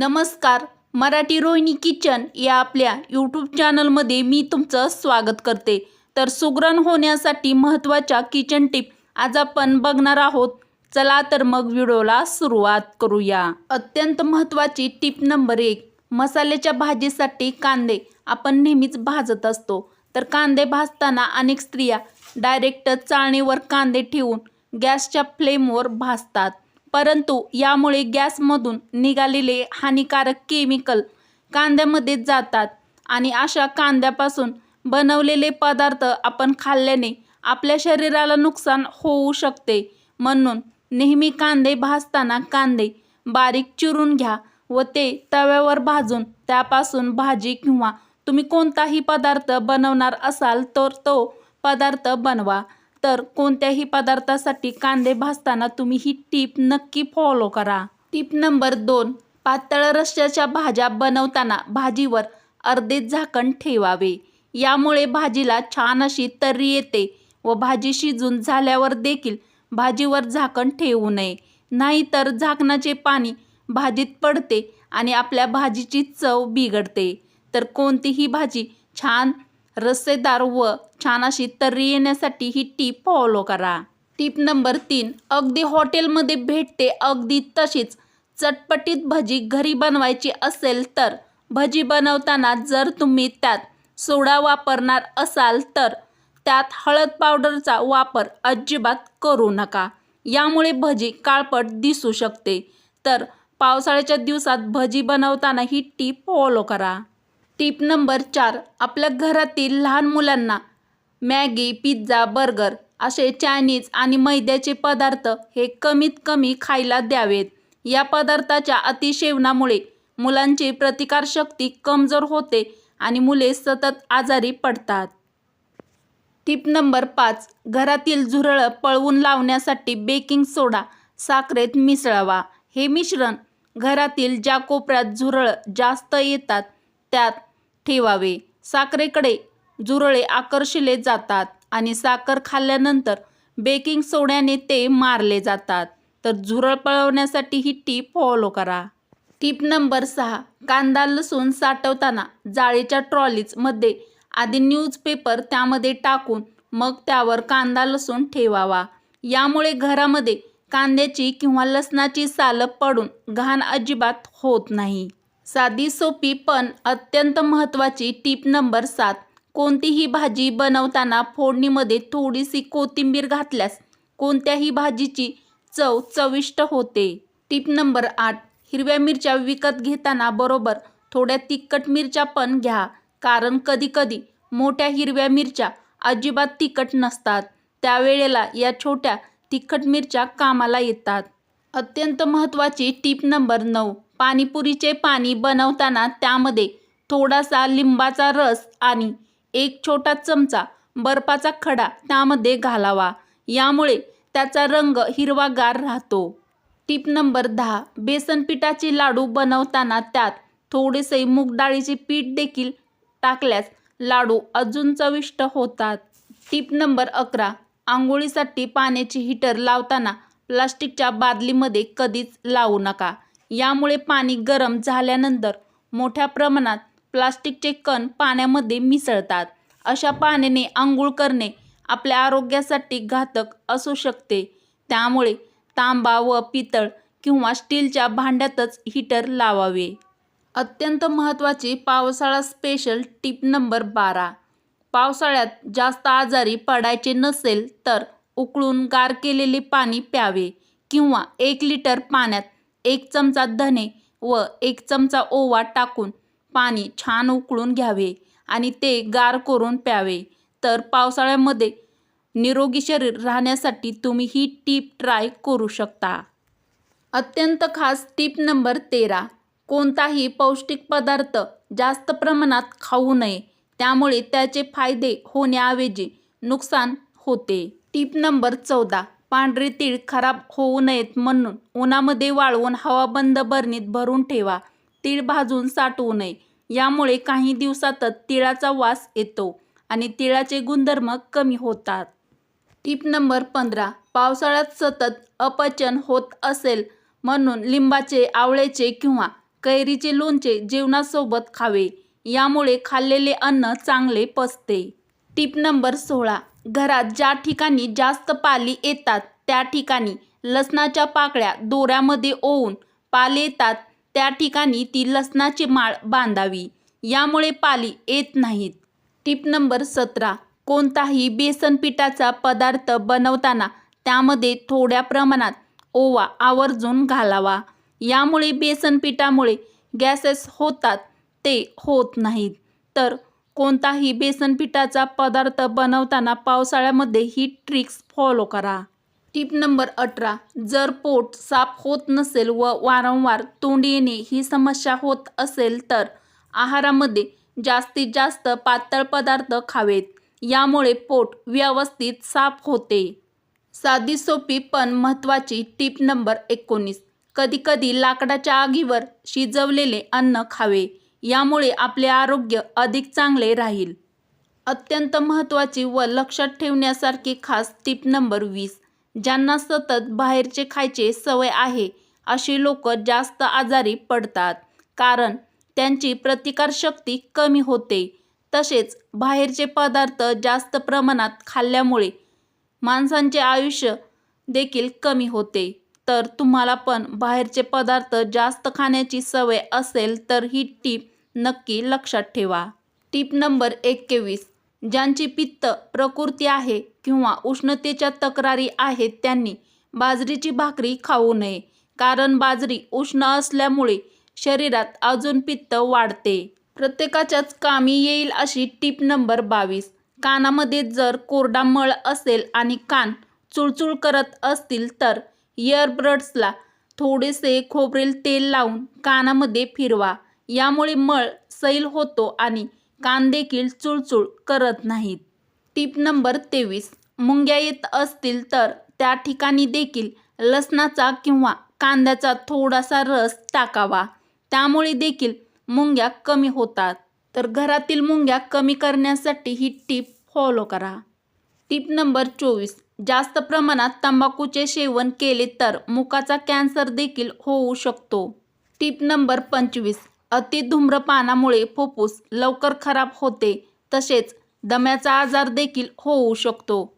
नमस्कार मराठी रोहिणी किचन या आपल्या यूट्यूब चॅनलमध्ये मी तुमचं स्वागत करते. तर सुग्रण होण्यासाठी महत्त्वाच्या किचन टिप आज आपण बघणार आहोत. चला तर मग व्हिडिओला सुरुवात करूया. अत्यंत महत्त्वाची टिप नंबर एक मसाल्याच्या भाजीसाठी कांदे. आपण नेहमीच भाजत असतो. तर कांदे भाजताना अनेक स्त्रिया डायरेक्ट चाळणीवर कांदे ठेवून गॅसच्या फ्लेमवर भाजतात. परंतु यामुळे गॅसमधून निघालेले हानिकारक केमिकल कांद्यामध्ये जातात आणि अशा कांद्यापासून बनवलेले पदार्थ आपण खाल्ल्याने आपल्या शरीराला नुकसान होऊ शकते. म्हणून नेहमी कांदे भाजताना कांदे बारीक चिरून घ्या व ते तव्यावर भाजून त्यापासून भाजी किंवा तुम्ही कोणताही पदार्थ बनवणार असाल तर तो पदार्थ बनवा. तर कोणत्याही पदार्थासाठी कांदे भाजताना तुम्ही ही टीप नक्की फॉलो करा. टीप नंबर दोन पातळ रश्श्याच्या भाज्या बनवताना भाजीवर अर्धे झाकण ठेवावे. यामुळे भाजीला छान अशी तर्री येते व भाजी शिजून झाल्यावर देखील भाजीवर झाकण ठेवू नये. नाहीतर झाकणाचे पाणी भाजीत पडते आणि आपल्या भाजीची चव बिघडते. तर कोणतीही भाजी छान रस्सेदार व छान अशी तर्री येण्यासाठी ही टीप फॉलो करा. टीप नंबर तीन अगदी हॉटेलमध्ये भेटते अगदी तशीच चटपटीत भजी घरी बनवायची असेल तर भजी बनवताना जर तुम्ही त्यात सोडा वापरणार असाल तर त्यात हळद पावडरचा वापर अजिबात करू नका. यामुळे भजी काळपट दिसू शकते. तर पावसाळ्याच्या दिवसात भजी बनवताना ही टीप फॉलो करा. टीप नंबर चार. आपल्या घरातील लहान मुलांना मॅगी पिझ्झा बर्गर असे चायनीज आणि मैद्याचे पदार्थ हे कमीत कमी खायला द्यावेत. या पदार्थाच्या अतिसेवनामुळे मुलांची प्रतिकारशक्ती कमजोर होते आणि मुले सतत आजारी पडतात. टीप नंबर पाच. घरातील झुरळं पळवून लावण्यासाठी बेकिंग सोडा साखरेत मिसळावा. हे मिश्रण घरातील ज्या कोपऱ्यात झुरळं जास्त येतात त्यात ठेवावे. साखरेकडे झुरळे आकर्षिले जातात आणि साखर खाल्ल्यानंतर बेकिंग सोड्याने ते मारले जातात. तर झुरळ पळवण्यासाठी ही टीप फॉलो करा. टीप नंबर सहा कांदा लसूण साठवताना जाळीच्या ट्रॉलीजमध्ये आधी न्यूजपेपर त्यामध्ये टाकून मग त्यावर कांदा लसूण ठेवावा. यामुळे घरामध्ये कांद्याची किंवा लसणाची सालं पडून घाण अजिबात होत नाही. साधी सोपी पण अत्यंत महत्त्वाची टीप नंबर सात. कोणतीही भाजी बनवताना फोडणीमध्ये थोडीशी कोथिंबीर घातल्यास कोणत्याही भाजीची चव चविष्ट होते. टीप नंबर आठ. हिरव्या मिरच्या विकत घेताना बरोबर थोड्या तिखट मिरच्या पण घ्या. कारण कधीकधी मोठ्या हिरव्या मिरच्या अजिबात तिखट नसतात. त्यावेळेला या छोट्या तिखट मिरच्या कामाला येतात. अत्यंत महत्त्वाची टीप नंबर नऊ. पाणीपुरीचे पाणी बनवताना त्यामध्ये थोडासा लिंबाचा रस आणि एक छोटा चमचा बर्फाचा खडा त्यामध्ये घालावा. यामुळे त्याचा रंग हिरवागार राहतो. टीप नंबर दहा. बेसन पिठाचे लाडू बनवताना त्यात थोडेसे मूगडाळीचे पीठ देखील टाकल्यास लाडू अजून चविष्ट होतात. टीप नंबर अकरा. आंघोळीसाठी पाण्याची हीटर लावताना प्लास्टिकच्या बादलीमध्ये कधीच लावू नका. यामुळे पाणी गरम झाल्यानंतर मोठ्या प्रमाणात प्लास्टिकचे कण पाण्यामध्ये मिसळतात. अशा पाण्याने आंघोळ करणे आपल्या आरोग्यासाठी घातक असू शकते. त्यामुळे तांबा व पितळ किंवा स्टीलच्या भांड्यातच हीटर लावावे. अत्यंत महत्त्वाची पावसाळा स्पेशल टीप नंबर बारा. पावसाळ्यात जास्त आजारी पडायचे नसेल तर उकळून गार केलेले पाणी प्यावे किंवा एक लिटर पाण्यात एक चमचा धने व एक चमचा ओवा टाकून पाणी छान उकळून घ्यावे आणि ते गार करून प्यावे. तर पावसाळ्यामध्ये निरोगी शरीर राहण्यासाठी तुम्ही ही टीप ट्राय करू शकता. अत्यंत खास टीप नंबर तेरा. कोणताही पौष्टिक पदार्थ जास्त प्रमाणात खाऊ नये. त्यामुळे त्याचे फायदे होण्याऐवजी नुकसान होते. टीप नंबर चौदा. पांढरे तीळ खराब होऊ नयेत म्हणून उन्हामध्ये वाळवून हवाबंद बरणीत भरून ठेवा. तीळ भाजून साठवू नये. यामुळे काही दिवसातच तिळाचा वास येतो आणि तिळाचे गुणधर्म कमी होतात. टीप नंबर पंधरा. पावसाळ्यात सतत अपचन होत असेल म्हणून लिंबाचे आवळ्याचे किंवा कैरीचे लोणचे जेवणासोबत खावे. यामुळे खाल्लेले अन्न चांगले पचते. टिप नंबर सोळा. घरात ज्या ठिकाणी जास्त पाली येतात त्या ठिकाणी लसणाच्या पाकळ्या दोऱ्यामध्ये ओवून पाले येतात त्या ठिकाणी ती लसणाची माळ बांधावी. यामुळे पाली येत नाहीत. टिप नंबर सतरा. कोणताही बेसन पिठाचा पदार्थ बनवताना त्यामध्ये थोड्या प्रमाणात ओवा आवर्जून घालावा. यामुळे बेसन पिठामुळे गॅसेस होतात ते होत नाहीत. तर कोणताही बेसन पिठाचा पदार्थ बनवताना पावसाळ्यामध्ये ही ट्रिक्स फॉलो करा. टिप नंबर अठरा. जर पोट साफ होत नसेल व वारंवार तोंड येणे ही समस्या होत असेल तर आहारामध्ये जास्तीत जास्त पातळ पदार्थ खावेत. यामुळे पोट व्यवस्थित साफ होते. साधी सोपी पण महत्त्वाची टीप नंबर एकोणीस. कधीकधी लाकडाच्या आगीवर शिजवलेले अन्न खावे. यामुळे आपले आरोग्य अधिक चांगले राहील. अत्यंत महत्त्वाची व लक्षात ठेवण्यासारखी खास टीप नंबर वीस ज्यांना सतत बाहेरचे खायचे सवय आहे अशी लोक जास्त आजारी पडतात. कारण त्यांची प्रतिकारशक्ती कमी होते. तसेच बाहेरचे पदार्थ जास्त प्रमाणात खाल्ल्यामुळे माणसांचे आयुष्य देखील कमी होते. तर तुम्हाला पण बाहेरचे पदार्थ जास्त खाण्याची सवय असेल तर ही टीप नक्की लक्षात ठेवा. टीप नंबर एकेवीस. ज्यांची पित्त प्रकृती आहे किंवा उष्णतेच्या तक्रारी आहेत त्यांनी बाजरीची भाकरी खाऊ नये कारण बाजरी उष्ण असल्यामुळे शरीरात अजून पित्त वाढते. प्रत्येकाच्याच कामी येईल अशी टीप नंबर बावीस. कानामध्ये जर कोरडा मळ असेल आणि कान चुळचुळ करत असतील तर इयरब्रड्सला थोडेसे खोबरेल तेल लावून कानामध्ये फिरवा. यामुळे मळ सैल होतो आणि कान देखील चुळचुळ करत नाहीत. टीप नंबर तेवीस. मुंग्या येत असतील तर त्या ठिकाणी देखील लसणाचा किंवा कांद्याचा थोडासा रस टाकावा. त्यामुळे देखील मुंग्या कमी होतात. तर घरातील मुंग्या कमी करण्यासाठी ही टीप फॉलो करा. टीप नंबर चोवीस. जास्त प्रमाणात तंबाखूचे सेवन केले तर मुखाचा कॅन्सर देखील होऊ शकतो. टीप नंबर पंचवीस. अति धूम्रपानामुळे फुफ्फुस लवकर खराब होते तसेच दम्याचा आजार देखील होऊ शकतो.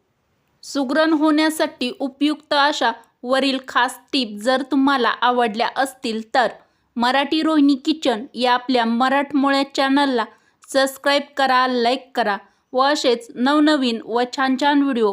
सुग्रण होण्यासाठी उपयुक्त अशा वरील खास टीप जर तुम्हाला आवडल्या असतील तर मराठी रोहिणी किचन या आपल्या मराठमोळ्या चॅनलला सबस्क्राईब करा लाईक करा व असेच नवनवीन व छान छान व्हिडिओ